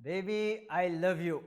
Baby I love you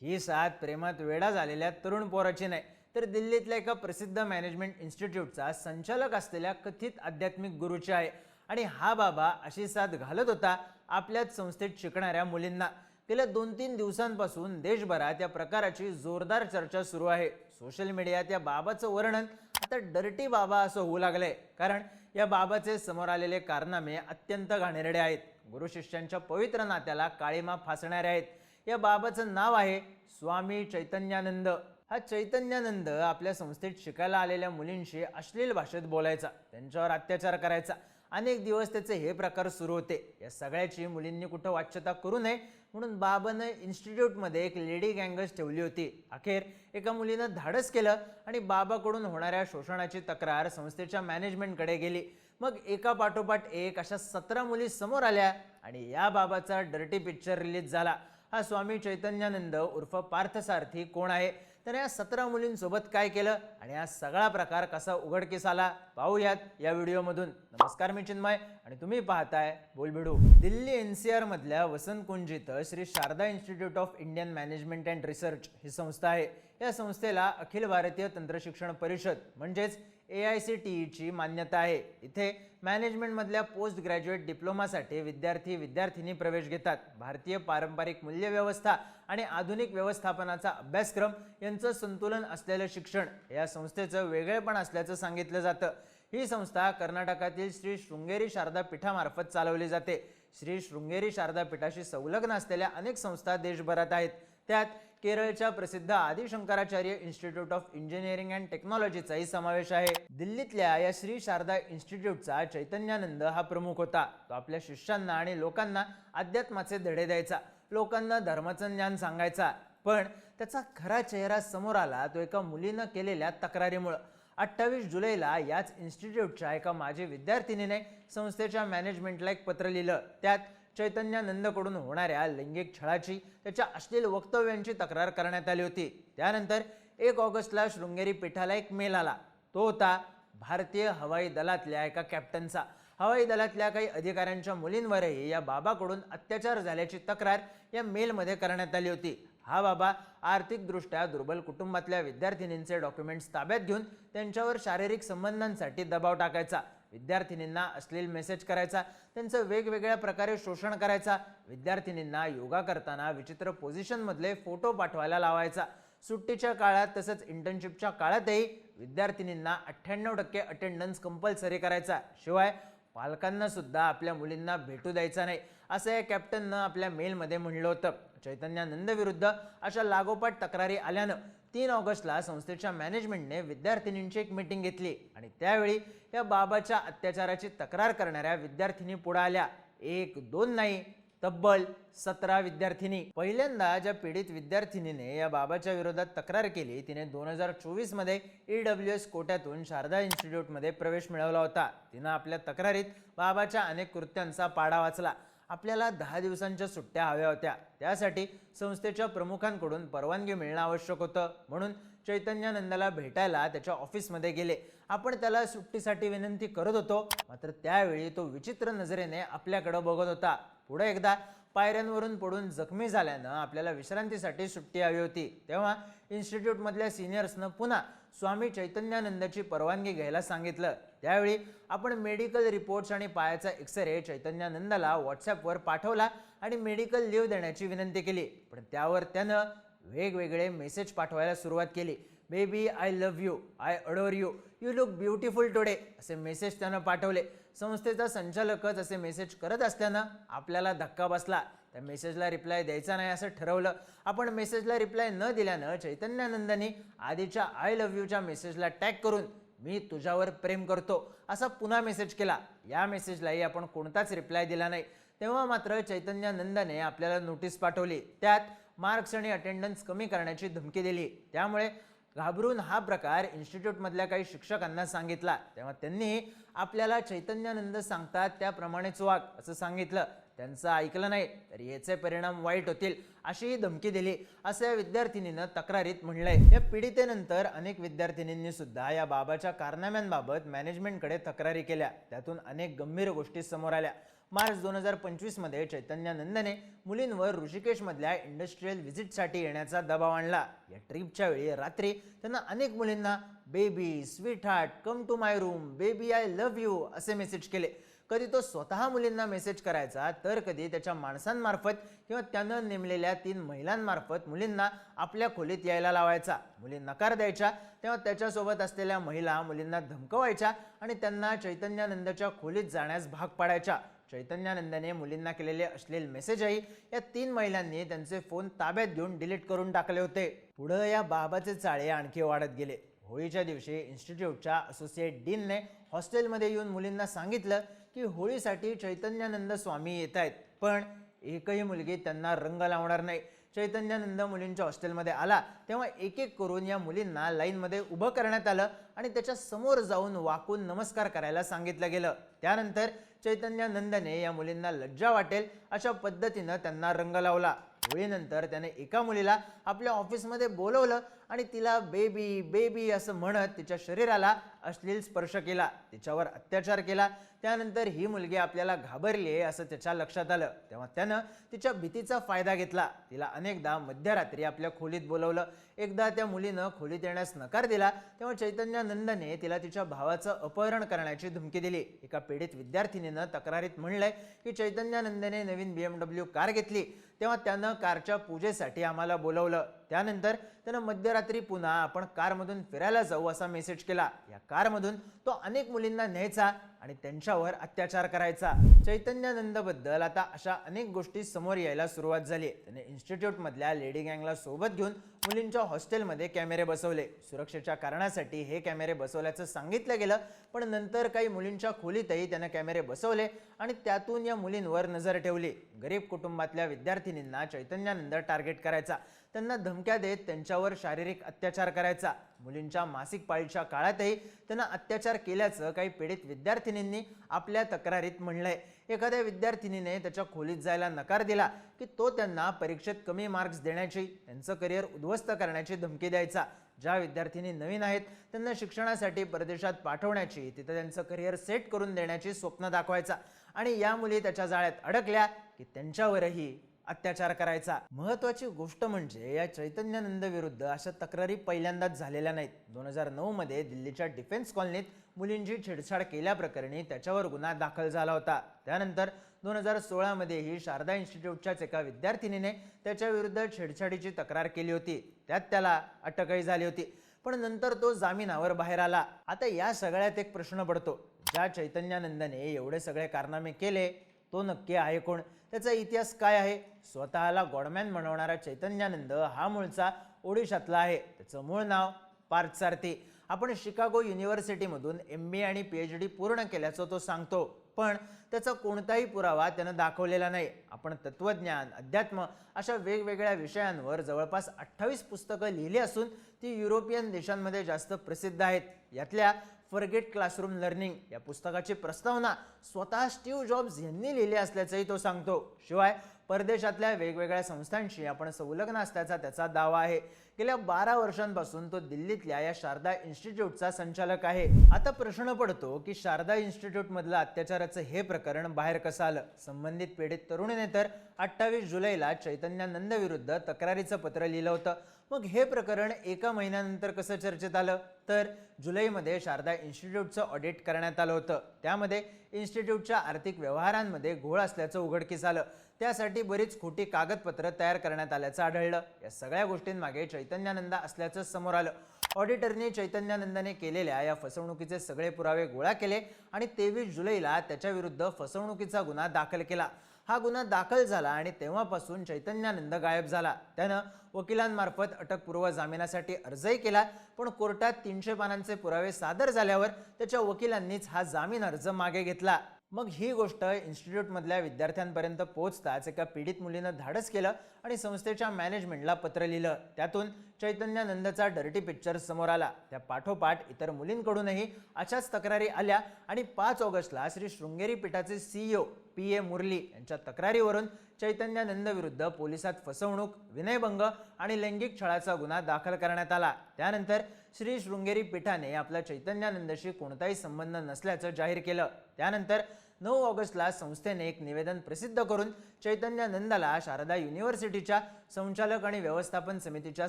ही साथ प्रेमात वेडा झालेल्या तरुण पोराची नाही. तर दिल्लीतल्या एका प्रसिद्ध मॅनेजमेंट इन्स्टिट्यूटचा संचालक असलेल्या कथित आध्यात्मिक गुरुची आहे. आणि हा बाबा अशी साथ घालत होता आपल्याच संस्थेत शिकणाऱ्या मुलींना. गेल्या दोन तीन दिवसांपासून देशभरात या प्रकाराची जोरदार चर्चा सुरू आहे. सोशल मीडियात या बाबाचं वर्णन आता डर्टी बाबा असं होऊ लागलंय. कारण या बाबाचे समोर आलेले कारनामे अत्यंत घाणेरडे आहेत. गुरु शिष्यांच्या पवित्र नात्याला काळीमा फासणारे आहेत. या बाबाचं नाव आहे स्वामी चैतन्यानंद. हा चैतन्यानंद आपल्या संस्थेत शिकायला आलेल्या मुलींशी अश्लील भाषेत बोलायचा त्यांच्यावर अत्याचार करायचा. अनेक दिवस त्याचे हे प्रकार सुरू होते. या सगळ्याची मुलींनी कुठं वाच्यता करू नये म्हणून बाबानं इन्स्टिट्यूटमध्ये एक लेडी गँगच ठेवली होती. अखेर एका मुलीनं धाडस केलं आणि बाबाकडून होणाऱ्या शोषणाची तक्रार संस्थेच्या मॅनेजमेंटकडे गेली. मग एका पाठोपाठ एक अशा सतरा मुली समोर आल्या आणि या बाबाचा डर्टी पिक्चर रिलीज झाला. हा स्वामी चैतन्यानंद उर्फ पार्थसारथी कोण आहे? तर या सतरा मुलींसोबत काय केलं? आणि हा सगळा प्रकार कसा उघडकीस आला? पाहूयात या व्हिडिओमधून नमस्कार मी चिन्मय. आणि तुम्ही पाहताय बोलबिडू. दिल्ली एनसीआर मधल्या वसंत कुंज इथं Shri Sharada institute of Indian management and research ही संस्था आहे. या संस्थेला अखिल भारतीय तंत्रशिक्षण परिषद म्हणजेच ए आय सी टी ईची मान्यता आहे. इथे मॅनेजमेंटमधल्या पोस्ट ग्रॅज्युएट डिप्लोमासाठी विद्यार्थी विद्यार्थिनी प्रवेश घेतात. भारतीय पारंपरिक मूल्यव्यवस्था आणि आधुनिक व्यवस्थापनाचा अभ्यासक्रम यांचं संतुलन असलेलं शिक्षण या संस्थेचं वेगळेपण असल्याचं सांगितलं जातं. ही संस्था कर्नाटकातील श्री शृंगेरी शारदा पीठामार्फत चालवली जाते. श्री शृंगेरी शारदा पीठाशी संलग्न असलेल्या अनेक संस्था देशभरात आहेत. त्यात केरळच्या प्रसिद्ध Adishankaracharya institute of engineering and टेक्नॉलॉजीचाही समावेश आहे. दिल्लीतल्या या श्री शारदा इन्स्टिट्यूटचा चैतन्यानंद हा प्रमुख होता. तो आपल्या शिष्यांना आणि लोकांना अध्यात्माचे धडे द्यायचा. लोकांना धर्माचं ज्ञान सांगायचा. पण त्याचा खरा चेहरा समोर आला तो एका मुलीनं केलेल्या तक्रारीमुळं. अठ्ठावीस जुलैला याच इन्स्टिट्यूटच्या एका माजी विद्यार्थिनीने संस्थेच्या मॅनेजमेंटला एक पत्र लिहिलं. त्यात चैतन्यानंदकडून होणाऱ्या लैंगिक छळाची त्याच्या अश्लील वक्तव्यांची तक्रार करण्यात आली होती. त्यानंतर एक ऑगस्टला शृंगेरी पीठाला एक मेल आला. तो होता भारतीय हवाई दलातल्या एका कॅप्टनचा. हवाई दलातल्या काही अधिकाऱ्यांच्या मुलींवरही या बाबाकडून अत्याचार झाल्याची तक्रार या मेलमध्ये करण्यात आली होती. हा बाबा आर्थिकदृष्ट्या दुर्बल कुटुंबातल्या विद्यार्थिनींचे डॉक्युमेंट्स ताब्यात घेऊन त्यांच्यावर शारीरिक संबंधांसाठी दबाव टाकायचा. विद्यार्थिनींना अश्लील मेसेज करायचा. त्यांचं वेगवेगळ्या प्रकारे शोषण करायचा. विद्यार्थिनींना योगा करताना विचित्र पोझिशनमधले फोटो पाठवायला लावायचा. सुट्टीच्या काळात तसंच इंटर्नशिपच्या काळातही विद्यार्थिनींना अठ्ठ्याण्णव टक्के अटेंडन्स कंपल्सरी करायचा. शिवाय पालकांना सुद्धा आपल्या मुलींना भेटू द्यायचा नाही असं या कॅप्टननं आपल्या मेलमध्ये म्हणलं होतं. चैतन्यानंदविरुद्ध अशा लागोपाठ तक्रारी आल्यानं तीन ऑगस्टला संस्थेच्या मॅनेजमेंटने विद्यार्थिनींची एक मीटिंग घेतली आणि त्यावेळी या बाबाच्या अत्याचाराची तक्रार करणाऱ्या विद्यार्थिनी पुढे आल्या. एक दोन नाही तब्बल सतरा विद्यार्थिनी. पहिल्यांदा ज्या पीडित विद्यार्थिनीने या बाबाच्या विरोधात तक्रार केली तिने दोन हजार चोवीसमध्ये ई डब्ल्यू एस कोट्यातून शारदा इन्स्टिट्यूटमध्ये प्रवेश मिळवला होता. तिनं आपल्या तक्रारीत बाबाच्या अनेक कृत्यांचा पाडा वाचला. आपल्याला दहा दिवसांच्या सुट्ट्या हव्या होत्या. त्यासाठी संस्थेच्या प्रमुखांकडून परवानगी मिळणं आवश्यक होतं. म्हणून चैतन्यानंदाला भेटायला त्याच्या ऑफिसमध्ये गेले. आपण त्याला सुट्टीसाठी विनंती करत होतो मात्र त्यावेळी तो विचित्र नजरेने आपल्याकडं बघत होता. पुढे एकदा पायऱ्यांवरून पडून जखमी झाल्यानं आपल्याला विश्रांतीसाठी सुट्टी हवी होती. तेव्हा इन्स्टिट्यूटमधल्या सिनियर्सनं पुन्हा स्वामी चैतन्यानंदाची परवानगी घ्यायला सांगितलं. त्यावेळी आपण मेडिकल रिपोर्ट्स आणि पायाचा एक्सरे चैतन्यानंदाला व्हॉट्सॲपवर पाठवला आणि मेडिकल लिव्ह देण्याची विनंती केली. पण त्यावर त्यानं वेगवेगळे मेसेज पाठवायला सुरुवात केली. Baby I love you I adore you you look beautiful today असे मेसेज त्यानं पाठवले. संस्थेचा संचालकच असे मेसेज करत असल्यानं आपल्याला धक्का बसला. त्या मेसेजला रिप्लाय द्यायचा नाही असं ठरवलं. आपण मेसेजला रिप्लाय न दिल्यानं चैतन्यानंदानी आधीच्या आय लव्ह यूच्या मेसेजला टॅग करून मी तुझ्यावर प्रेम करतो असा पुन्हा मेसेज केला. या मेसेजलाही आपण कोणताच रिप्लाय दिला नाही. तेव्हा मात्र चैतन्यानंदाने आपल्याला नोटीस पाठवली. त्यात मार्क्स आणि अटेंडन्स कमी करण्याची धमकी दिली. त्यामुळे घाबरून हा प्रकार इन्स्टिट्यूटमधल्या काही शिक्षकांना सांगितला. तेव्हा त्यांनी आपल्याला चैतन्यानंद सांगतात त्याप्रमाणेच वाग असं सांगितलं. त्यांचं ऐकलं नाही तर याचे परिणाम वाईट होतील अशीही धमकी दिली. असं या विद्यार्थिनीनं तक्रारीत म्हणलंय. या पीडितेनंतर अनेक विद्यार्थिनींनी सुद्धा या बाबाच्या कारनाम्यांबाबत मॅनेजमेंटकडे तक्रारी केल्या. त्यातून अनेक गंभीर गोष्टी समोर आल्या. मार्च दोन हजार पंचवीसमध्ये चैतन्यानंदने मुलींवर ऋषिकेशमधल्या इंडस्ट्रीयल व्हिजिटसाठी येण्याचा दबाव आणला. या ट्रिपच्या वेळी रात्री त्यांना अनेक मुलींना baby sweetheart come to my room baby I love you असे मेसेज केले. कधी तो स्वतः मुलींना मेसेज करायचा तर कधी त्याच्या माणसांमार्फत किंवा त्यानं नेमलेल्या तीन महिलांमार्फत मुलींना आपल्या खोलीत यायला लावायचा. मुली नकार द्यायच्या तेव्हा त्याच्यासोबत असलेल्या महिला मुलींना धमकवायच्या आणि त्यांना चैतन्यानंदच्या खोलीत जाण्यास भाग पाडायच्या. चैतन्यानंदने मुलींना केलेले अश्लील मेसेजही या तीन महिलांनी त्यांचे फोन ताब्यात घेऊन डिलीट करून टाकले होते. पुढं या बाबाचे चाळे आणखी वाढत गेले. होळीच्या दिवशी इन्स्टिट्यूटच्या असोसिएट डीनने हॉस्टेलमध्ये येऊन मुलींना सांगितलं की होळीसाठी चैतन्यानंद स्वामी येत आहेत पण एकही मुलगी त्यांना रंग लावणार नाही. चैतन्यानंद मुलींच्या हॉस्टेलमध्ये आला तेव्हा एक एक करून या मुलींना लाईनमध्ये उभं करण्यात आलं आणि त्याच्यासमोर जाऊन वाकून नमस्कार करायला सांगितलं गेलं. त्यानंतर चैतन्यानंदने या मुलींना लज्जा वाटेल अशा पद्धतीनं त्यांना रंग लावला. होळीनंतर त्याने एका मुलीला आपल्या ऑफिसमध्ये बोलवलं. आणि तिला बेबी बेबी असं म्हणत तिच्या शरीराला अश्लील स्पर्श केला. तिच्यावर अत्याचार केला. त्यानंतर ही मुलगी आपल्याला घाबरली आहे असं त्याच्या लक्षात आलं. तेव्हा त्यानं तिच्या भीतीचा फायदा घेतला. तिला अनेकदा मध्यरात्री आपल्या खोलीत बोलवलं. एकदा त्या मुलीनं खोलीत येण्यास नकार दिला. तेव्हा चैतन्यानंदने तिला तिच्या भावाचं अपहरण करण्याची धमकी दिली. एका पीडित विद्यार्थिनीनं तक्रारीत म्हणलंय की चैतन्यानंदने नवीन बी कार घेतली. तेव्हा त्यानं कारच्या पूजेसाठी आम्हाला बोलवलं. त्यानंतर त्यानं मध्यरात्री पुन्हा आपण कारमधून फिरायला जाऊ असा मेसेज केला. या कारमधून तो अनेक मुलींना न्यायचा आणि त्यांच्यावर अत्याचार करायचा. चैतन्यानंदबद्दल आता अशा अनेक गोष्टी समोर यायला सुरुवात झाली त्याने इन्स्टिट्यूटमधल्या लेडी गँगला सोबत घेऊन मुलींच्या हॉस्टेलमध्ये कॅमेरे बसवले. सुरक्षेच्या कारणासाठी हे कॅमेरे बसवल्याचं सांगितलं गेलं पण नंतर काही मुलींच्या खोलीतही त्यानं कॅमेरे बसवले आणि त्यातून या मुलींवर नजर ठेवली. गरीब कुटुंबातल्या विद्यार्थिनींना चैतन्यानंद टार्गेट करायचा. त्यांना धमक्या देत त्यांच्यावर शारीरिक अत्याचार करायचा. मुलींच्या मासिक पाळीच्या काळातही त्यांना अत्याचार केल्याचं काही पीडित विद्यार्थिनींनी आपल्या तक्रारीत म्हणलंय. एखाद्या विद्यार्थिनीने त्याच्या खोलीत जायला नकार दिला की तो त्यांना परीक्षेत कमी मार्क्स देण्याची त्यांचं करिअर उद्ध्वस्त करण्याची धमकी द्यायचा. ज्या विद्यार्थिनी नवीन आहेत त्यांना शिक्षणासाठी परदेशात पाठवण्याची तिथं त्यांचं करिअर सेट करून देण्याची स्वप्न दाखवायचा. आणि या मुली त्याच्या जाळ्यात अडकल्या की त्यांच्यावरही अत्याचार करायचा. महत्वाची गोष्ट म्हणजे या चैतन्यानंद विरुद्ध अशा तक्रारी पहिल्यांदाच झालेल्या नाहीत. दोन हजार नऊ मध्ये दिल्लीच्या डिफेन्स कॉलनीत मुलींची छेडछाड केल्याप्रकरणी त्याच्यावर गुन्हा दाखल झाला होता. त्यानंतर दोन हजार सोळामध्येही शारदा इन्स्टिट्यूटच्याच एका विद्यार्थिनीने त्याच्या विरुद्ध छेडछाडीची तक्रार केली होती. त्यात त्याला अटकही झाली होती. पण नंतर तो जामिनावर बाहेर आला. आता या सगळ्यात एक प्रश्न पडतो. ज्या चैतन्यानंदने एवढे सगळे कारनामे केले तो नक्की आहे कोण? त्याचा इतिहास काय आहे? स्वतःला गॉडमॅन म्हणवणारा चैतन्यानंद हा मूळचा ओडिशातला आहे. त्याचं मूळ नाव पार्थसारथी आपण शिकागो युनिव्हर्सिटीमधून एम बी आणि पी एच डी पूर्ण केल्याचं तो सांगतो. पण त्याचा कोणताही पुरावा त्यानं दाखवलेला नाही. आपण तत्वज्ञान अध्यात्म अशा वेगवेगळ्या विषयांवर जवळपास अठ्ठावीस पुस्तकं लिहिली असून ती युरोपियन देशांमध्ये जास्त प्रसिद्ध आहेत. यातल्या फॉरगेट क्लासरूम लर्निंग या पुस्तकाची प्रस्तावना स्वतः स्टीव्ह जॉब्स यांनी लिहिली असल्याचंही तो सांगतो. शिवाय परदेशातल्या वेगवेगळ्या संस्थांशी आपण संलग्न असल्याचा त्याचा दावा आहे. गेल्या बारा वर्षांपासून तो दिल्लीतल्या या शारदा इन्स्टिट्यूटचा संचालक आहे. आता प्रश्न पडतो की शारदा इन्स्टिट्यूटमधलं अत्याचाराचं हे प्रकरण बाहेर कसं आलं? संबंधित पीडित तरुणीने तर अठ्ठावीस जुलैला चैतन्यानंद विरुद्ध तक्रारीचं पत्र लिहिलं होतं. मग हे प्रकरण एका महिन्यानंतर कसं चर्चेत आलं? तर जुलैमध्ये शारदा इन्स्टिट्यूटचं ऑडिट करण्यात आलं होतं. त्यामध्ये इन्स्टिट्यूटच्या आर्थिक व्यवहारांमध्ये घोळ असल्याचं उघडकीस आलं. त्यासाठी बरीच खोटी कागदपत्र तयार करण्यात आल्याचं आढळलं. या सगळ्या गोष्टींमागे चैतन्यानंद असल्याचं समोर आलं. ऑडिटरने चैतन्यानंदाने केलेल्या या फसवणुकीचे सगळे पुरावे गोळा केले आणि तेवीस जुलैला त्याच्याविरुद्ध फसवणुकीचा गुन्हा दाखल केला. हा गुन्हा दाखल झाला आणि तेव्हापासून चैतन्यानंद गायब झाला. त्यानं वकिलांमार्फत अटकपूर्व जामिनासाठी अर्जही केला पण कोर्टात तीनशे पानांचे पुरावे सादर झाल्यावर त्याच्या वकिलांनीच हा जामीन अर्ज मागे घेतला. मग ही गोष्ट इन्स्टिट्यूटमधल्या विद्यार्थ्यांपर्यंत पोहोचताच एका पीडित मुलीनं धाडस केलं आणि संस्थेच्या मॅनेजमेंटला पत्र लिहिलं. त्यातून चैतन्यानंदचा डर्टी पिक्चर समोर आला. त्या पाठोपाठ इतर मुलींकडूनही अशाच तक्रारी आल्या आणि पाच ऑगस्टला श्री शृंगेरी पीठाचे सीईओ पी ए मुरली यांच्या तक्रारीवरून चैतन्यानंद विरुद्ध पोलिसात फसवणूक विनयभंग आणि लैंगिक छळाचा गुन्हा दाखल करण्यात आला. त्यानंतर श्री शृंगेरी पीठाने आपल्या चैतन्यानंदशी कोणताही संबंध नसल्याचं जाहीर केलं. त्यानंतर नऊ ऑगस्टला संस्थेने एक निवेदन प्रसिद्ध करून चैतन्यानंदाला शारदा युनिव्हर्सिटीच्या संचालक आणि व्यवस्थापन समितीच्या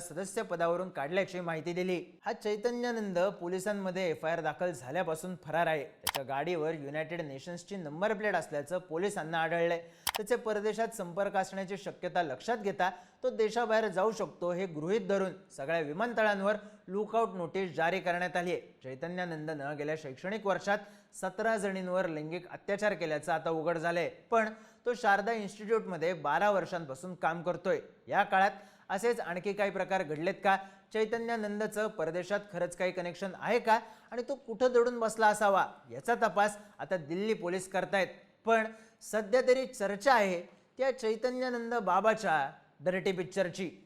सदस्य पदावरून काढल्याची माहिती दिली. हा चैतन्यानंद पोलिसांमध्ये एफ आय आर दाखल झाल्यापासून फरार आहे. त्याच्या गाडीवर युनायटेड नेशन्सची नंबर प्लेट असल्याचं पोलिसांना आढळलंय. त्याचे परदेशात संपर्क असण्याची शक्यता लक्षात घेता तो देशाबाहेर जाऊ शकतो हे गृहीत धरून सगळ्या विमानतळांवर लुकआउट नोटीस जारी करण्यात आली आहे. चैतन्यानंदनं गेल्या शैक्षणिक वर्षात सतरा जणींवर लैंगिक अत्याचार केल्याचं आता उघड झालंय. पण तो शारदा इन्स्टिट्यूटमध्ये बारा वर्षांपासून काम करतोय. या काळात असेच आणखी काही प्रकार घडलेत का? चैतन्यानंदचं परदेशात खरंच काही कनेक्शन आहे का? आणि तो कुठं दडून बसला असावा याचा तपास आता दिल्ली पोलीस करतायत. पण सध्या तरी चर्चा आहे त्या चैतन्यानंद बाबाच्या डर्टी पिक्चरची